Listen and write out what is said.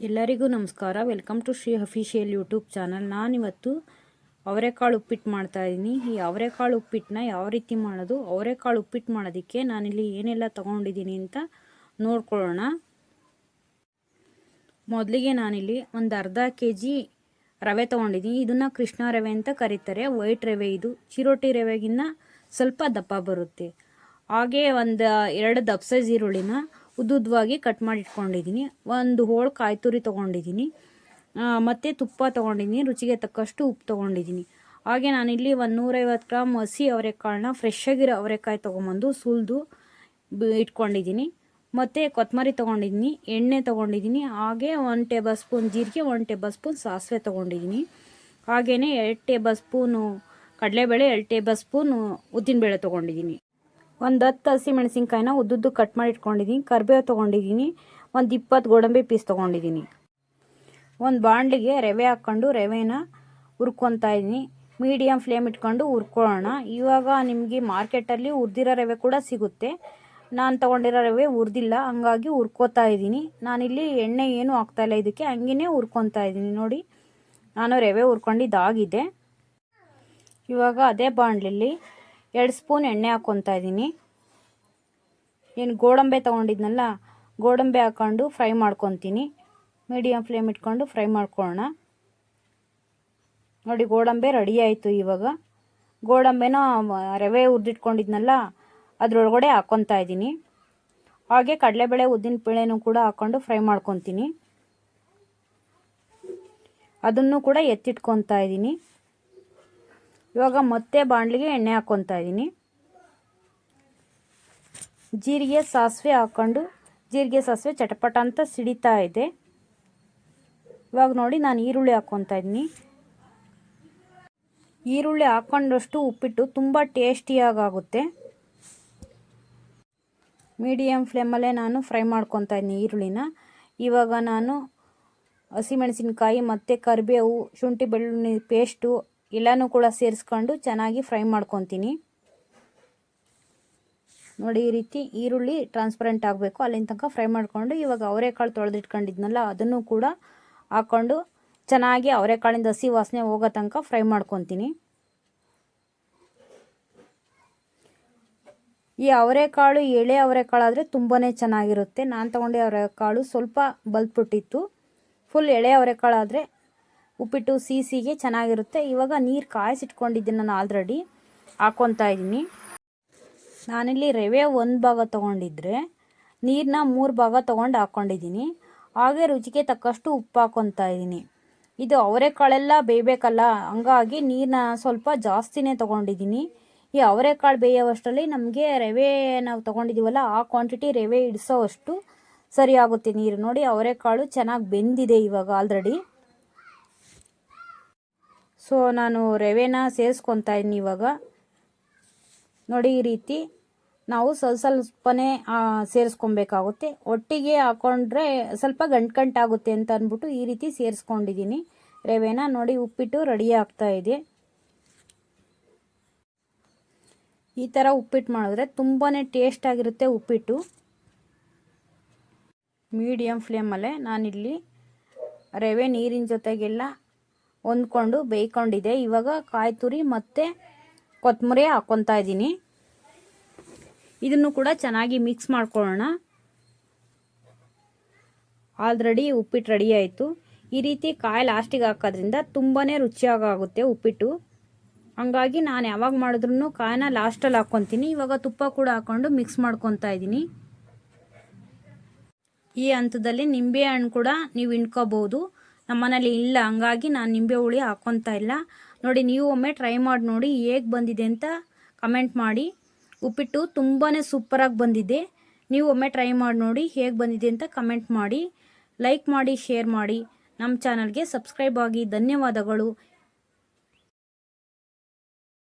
ಎಲ್ಲರಿಗೂ ನಮಸ್ಕಾರ. Welcome to Shri official YouTube channel. ನಾನಿವತ್ತು ಅವರೆಕಾಳು ಉಪ್ಪಿಟ್ಟು ಮಾಡ್ತಾಯಿದ್ದೀನಿ ಈ ಅವರೆಕಾಳು ಉಪ್ಪಿಟ್ಟನ್ನ ಯಾವ ರೀತಿ ಮಾಡೋದು, ಅವರೆಕಾಳು ಉಪ್ಪಿಟ್ಟು ಮಾಡೋದಕ್ಕೆ ನಾನಿಲ್ಲಿ ಏನೆಲ್ಲ ತೊಗೊಂಡಿದ್ದೀನಿ ಅಂತ ನೋಡ್ಕೊಳ್ಳೋಣ. ಮೊದಲಿಗೆ ನಾನಿಲ್ಲಿ ಒಂದು ಅರ್ಧ ಕೆ ಜಿ ರವೆ ತೊಗೊಂಡಿದ್ದೀನಿ ಇದನ್ನು ಕೃಷ್ಣ ರವೆ ಅಂತ ಕರೀತಾರೆ. ವೈಟ್ ರವೆ ಇದು. ಚಿರೋಟಿ ರವೆಗಿನ್ನ ಸ್ವಲ್ಪ ದಪ್ಪ ಬರುತ್ತೆ. ಹಾಗೆ ಒಂದು ಎರಡು ದಪ್ಸೆ ಈರುಳ್ಳಿನ ಉದ್ದುದ್ದವಾಗಿ ಕಟ್ ಮಾಡಿ ಇಟ್ಕೊಂಡಿದ್ದೀನಿ ಒಂದು ಹೋಳು ಕಾಯಿ ತುರಿ ತೊಗೊಂಡಿದ್ದೀನಿ ಮತ್ತು ತುಪ್ಪ ತೊಗೊಂಡಿದ್ದೀನಿ ರುಚಿಗೆ ತಕ್ಕಷ್ಟು ಉಪ್ಪು ತೊಗೊಂಡಿದ್ದೀನಿ ಹಾಗೆ ನಾನಿಲ್ಲಿ ಒಂದು ನೂರೈವತ್ತು ಗ್ರಾಮ್ ಹಸಿ ಅವರೆಕಾಳನ್ನ ಫ್ರೆಶ್ ಆಗಿರೋ ಅವರೆಕಾಯಿ ತೊಗೊಂಬಂದು ಸುಲಿದು ಇಟ್ಕೊಂಡಿದ್ದೀನಿ ಮತ್ತು ಕೊತ್ತಂಬರಿ ತೊಗೊಂಡಿದ್ದೀನಿ ಎಣ್ಣೆ ತೊಗೊಂಡಿದ್ದೀನಿ ಹಾಗೆ ಒನ್ ಟೇಬಲ್ ಸ್ಪೂನ್ ಜೀರಿಗೆ ಒನ್ ಟೇಬಲ್ ಸ್ಪೂನ್ ಸಾಸಿವೆ ತೊಗೊಂಡಿದ್ದೀನಿ ಹಾಗೆಯೇ ಎರಡು ಟೇಬಲ್ ಸ್ಪೂನು ಕಡಲೆಬೇಳೆ, ಎರಡು ಟೇಬಲ್ ಸ್ಪೂನು ಉದ್ದಿನಬೇಳೆ ತೊಗೊಂಡಿದ್ದೀನಿ ಒಂದು ಹತ್ತು ಹಸಿ ಮೆಣಸಿನ್ಕಾಯಿನ ಉದ್ದುದ್ದು ಕಟ್ ಮಾಡಿ ಇಟ್ಕೊಂಡಿದ್ದೀನಿ ಕರಿಬೇವು ತೊಗೊಂಡಿದ್ದೀನಿ ಒಂದು ಇಪ್ಪತ್ತು ಗೋಡಂಬಿ ಪೀಸ್ ತೊಗೊಂಡಿದ್ದೀನಿ ಒಂದು ಬಾಣಲಿಗೆ ರವೆ ಹಾಕ್ಕೊಂಡು ರವೆನ ಹುರ್ಕೊತಾ ಇದ್ದೀನಿ ಮೀಡಿಯಮ್ ಫ್ಲೇಮ್ ಇಟ್ಕೊಂಡು ಹುರ್ಕೊಳ್ಳೋಣ. ಇವಾಗ ನಿಮಗೆ ಮಾರ್ಕೆಟಲ್ಲಿ ಉರ್ದಿರೋ ರವೆ ಕೂಡ ಸಿಗುತ್ತೆ. ನಾನು ತೊಗೊಂಡಿರೋ ರವೆ ಹುರಿದಿಲ್ಲ, ಹಂಗಾಗಿ ಹುರ್ಕೋತಾ ಇದ್ದೀನಿ ನಾನಿಲ್ಲಿ ಎಣ್ಣೆ ಏನೂ ಹಾಕ್ತಾಯಿಲ್ಲ ಇದಕ್ಕೆ ಹಂಗೇ ಹುರ್ಕೊತಾ ಇದ್ದೀನಿ ನೋಡಿ, ನಾನು ರವೆ ಹುರ್ಕೊಂಡಿದ್ದಾಗಿದೆ ಇವಾಗ ಅದೇ ಬಾಣಲಿಲಿ ಎರಡು ಸ್ಪೂನ್ ಎಣ್ಣೆ ಹಾಕ್ಕೊತಾ ಇದ್ದೀನಿ. ಏನು ಗೋಡಂಬೆ ತೊಗೊಂಡಿದ್ನಲ್ಲ, ಗೋಡಂಬೆ ಹಾಕ್ಕೊಂಡು ಫ್ರೈ ಮಾಡ್ಕೊತೀನಿ. ಮೀಡಿಯಮ್ ಫ್ಲೇಮ್ ಇಟ್ಕೊಂಡು ಫ್ರೈ ಮಾಡ್ಕೊಳ್ಳೋಣ. ನೋಡಿ, ಗೋಡಂಬೆ ರೆಡಿ ಆಯಿತು ಇವಾಗ. ಗೋಡಂಬೆನ ರವೆ ಹುರಿದಿಟ್ಕೊಂಡಿದ್ನಲ್ಲ, ಅದರೊಳಗಡೆ ಹಾಕ್ಕೊತಾ ಇದ್ದೀನಿ. ಹಾಗೆ ಕಡಲೆಬೇಳೆ ಉದ್ದಿನ ಬೇಳೆನೂ ಕೂಡ ಹಾಕ್ಕೊಂಡು ಫ್ರೈ ಮಾಡ್ಕೊತೀನಿ. ಅದನ್ನು ಕೂಡ ಎತ್ತಿಟ್ಕೊತಾ ಇದ್ದೀನಿ. ಇವಾಗ ಮತ್ತೆ ಬಾಣಲಿಗೆ ಎಣ್ಣೆ ಹಾಕ್ಕೊತಾ ಇದ್ದೀನಿ. ಜೀರಿಗೆ, ಸಾಸಿವೆ ಹಾಕ್ಕೊಂಡು ಜೀರಿಗೆ, ಸಾಸಿವೆ ಚಟಪಟ ಅಂತ ಸಿಡಿತಾ ಇದೆ. ಇವಾಗ ನೋಡಿ ನಾನು ಈರುಳ್ಳಿ ಹಾಕ್ಕೊತಾ ಇದ್ದೀನಿ. ಈರುಳ್ಳಿ ಹಾಕ್ಕೊಂಡಷ್ಟು ಉಪ್ಪಿಟ್ಟು ತುಂಬ ಟೇಸ್ಟಿಯಾಗುತ್ತೆ ಮೀಡಿಯಮ್ ಫ್ಲೇಮಲ್ಲೇ ನಾನು ಫ್ರೈ ಮಾಡ್ಕೊತಾ ಇದ್ದೀನಿ ಈರುಳ್ಳಿನ. ಇವಾಗ ನಾನು ಹಸಿಮೆಣಸಿನ್ಕಾಯಿ ಮತ್ತು ಕರಿಬೇವು, ಶುಂಠಿ ಬೆಳ್ಳುಳ್ಳಿ ಪೇಸ್ಟು ಎಲ್ಲನೂ ಕೂಡ ಸೇರಿಸ್ಕೊಂಡು ಚೆನ್ನಾಗಿ ಫ್ರೈ ಮಾಡ್ಕೊತೀನಿ. ನೋಡಿ, ಈ ರೀತಿ ಈರುಳ್ಳಿ ಟ್ರಾನ್ಸ್ಪರೆಂಟ್ ಆಗಬೇಕು. ಅಲ್ಲಿನ ತನಕ ಫ್ರೈ ಮಾಡಿಕೊಂಡು ಇವಾಗ ಅವರೆಕಾಳು ತೊಳೆದಿಟ್ಕೊಂಡಿದ್ನಲ್ಲ, ಅದನ್ನು ಕೂಡ ಹಾಕ್ಕೊಂಡು ಚೆನ್ನಾಗಿ ಅವರೆಕಾಳಿಂದ ಹಸಿ ವಾಸನೆ ಹೋಗೋ ತನಕ ಫ್ರೈ ಮಾಡ್ಕೊತೀನಿ. ಈ ಅವರೆಕಾಳು, ಎಳೆ ಅವರೆಕಾಳಾದರೆ ತುಂಬಾ ಚೆನ್ನಾಗಿರುತ್ತೆ. ನಾನು ತೊಗೊಂಡೆ ಅವರೆಕಾಳು ಸ್ವಲ್ಪ ಬಲ್ತ್ಬಿಟ್ಟಿತ್ತು ಫುಲ್ ಎಳೆ ಅವರೆಕಾಳಾದರೆ ಉಪ್ಪಿಟ್ಟು ಸಿಹಿಗೆ ಚೆನ್ನಾಗಿರುತ್ತೆ. ಇವಾಗ ನೀರು ಕಾಯಿಸಿಟ್ಕೊಂಡಿದ್ದೀನಿ ನಾನು ಆಲ್ರೆಡಿ ಹಾಕ್ಕೊತಾ ಇದ್ದೀನಿ. ನಾನಿಲ್ಲಿ ರವೆ ಒಂದು ಭಾಗ ತೊಗೊಂಡಿದ್ರೆ ನೀರನ್ನ ಮೂರು ಭಾಗ ತೊಗೊಂಡು ಹಾಕ್ಕೊಂಡಿದ್ದೀನಿ ಹಾಗೆ ರುಚಿಗೆ ತಕ್ಕಷ್ಟು ಉಪ್ಪು ಹಾಕ್ಕೊತಾ ಇದ್ದೀನಿ. ಇದು ಅವರೆಕಾಳೆಲ್ಲ ಬೇಯಬೇಕಲ್ಲ, ಹಂಗಾಗಿ ನೀರನ್ನ ಸ್ವಲ್ಪ ಜಾಸ್ತಿನೇ ತೊಗೊಂಡಿದ್ದೀನಿ. ಈ ಅವರೆಕಾಳು ಬೇಯೋವಷ್ಟರಲ್ಲಿ ನಮಗೆ ರವೆ ನಾವು ತೊಗೊಂಡಿದ್ದೀವಲ್ಲ ಆ ಕ್ವಾಂಟಿಟಿ ರವೆ ಇಡಿಸೋವಷ್ಟು ಸರಿಯಾಗುತ್ತೆ ನೀರು ನೋಡಿ. ಅವರೆಕಾಳು ಚೆನ್ನಾಗಿ ಬೆಂದಿದೆ ಇವಾಗ ಆಲ್ರೆಡಿ ಸೊ ನಾನು ರವೆನ ಸೇರಿಸ್ಕೊತಾ ಇದ್ದೀನಿ ಇವಾಗ. ನೋಡಿ ಈ ರೀತಿ ನಾವು ಸ್ವಲ್ಪ ಸ್ವಲ್ಪನೇ ಸೇರಿಸ್ಕೊಬೇಕಾಗುತ್ತೆ. ಒಟ್ಟಿಗೆ ಹಾಕೊಂಡ್ರೆ ಸ್ವಲ್ಪ ಗಂಟು ಗಂಟಾಗುತ್ತೆ ಅಂತ ಅಂದ್ಬಿಟ್ಟು ಈ ರೀತಿ ಸೇರಿಸ್ಕೊಂಡಿದ್ದೀನಿ ರವೆನ. ನೋಡಿ ಉಪ್ಪಿಟ್ಟು ರೆಡಿ ಆಗ್ತಾ ಇದೆ. ಈ ಥರ ಉಪ್ಪಿಟ್ಟು ಮಾಡಿದ್ರೆ ತುಂಬಾ ಟೇಸ್ಟ್ ಆಗಿರುತ್ತೆ ಉಪ್ಪಿಟ್ಟು. ಮೀಡಿಯಮ್ ಫ್ಲೇಮಲ್ಲೇ ನಾನಿಲ್ಲಿ ರವೆ ನೀರಿನ ಜೊತೆಗೆಲ್ಲ ಹೊಂದ್ಕೊಂಡು ಬೇಯ್ಕೊಂಡಿದೆ. ಇವಾಗ ಕಾಯಿ ತುರಿ ಮತ್ತು ಕೊತ್ತಂಬರಿ ಹಾಕ್ಕೊತಾ ಇದ್ದೀನಿ. ಇದನ್ನು ಕೂಡ ಚೆನ್ನಾಗಿ ಮಿಕ್ಸ್ ಮಾಡ್ಕೊಳ್ಳೋಣ. ಆಲ್ರೆಡಿ ಉಪ್ಪಿಟ್ಟು ರೆಡಿ ಆಯಿತು. ಈ ರೀತಿ ಕಾಯಿ ಲಾಸ್ಟಿಗೆ ಹಾಕೋದ್ರಿಂದ ತುಂಬಾ ರುಚಿಯಾಗುತ್ತೆ ಉಪ್ಪಿಟ್ಟು. ಹಂಗಾಗಿ ನಾನು ಯಾವಾಗ ಮಾಡಿದ್ರೂ ಕಾಯಿನ ಲಾಸ್ಟಲ್ಲಿ ಹಾಕ್ಕೊತೀನಿ. ಇವಾಗ ತುಪ್ಪ ಕೂಡ ಹಾಕ್ಕೊಂಡು ಮಿಕ್ಸ್ ಮಾಡ್ಕೊತಾ ಇದ್ದೀನಿ. ಈ ಹಂತದಲ್ಲಿ ನಿಂಬೆ ಹಣ್ಣು ಕೂಡ ನೀವು ಹಿಂಡ್ಕೋಬೋದು. ನಮ್ಮನೇಲಿ ಇಲ್ಲ, ಹಂಗಾಗಿ ನಾನು ನಿಂಬೆ ಹುಳಿ ಹಾಕ್ಕೊತಾ ಇಲ್ಲ. ನೋಡಿ, ನೀವು ಒಮ್ಮೆ ಟ್ರೈ ಮಾಡಿ ನೋಡಿ ಹೇಗೆ ಬಂದಿದೆ ಅಂತ ಕಮೆಂಟ್ ಮಾಡಿ. ಉಪ್ಪಿಟ್ಟು ತುಂಬಾ ಸೂಪರಾಗಿ ಬಂದಿದೆ. ನೀವು ಒಮ್ಮೆ ಟ್ರೈ ಮಾಡಿ ನೋಡಿ ಹೇಗೆ ಬಂದಿದೆ ಅಂತ ಕಮೆಂಟ್ ಮಾಡಿ. ಲೈಕ್ ಮಾಡಿ ಶೇರ್ ಮಾಡಿ. ನಮ್ಮ ಚಾನಲ್ಗೆ ಸಬ್ಸ್ಕ್ರೈಬ್ ಆಗಿ. ಧನ್ಯವಾದಗಳು.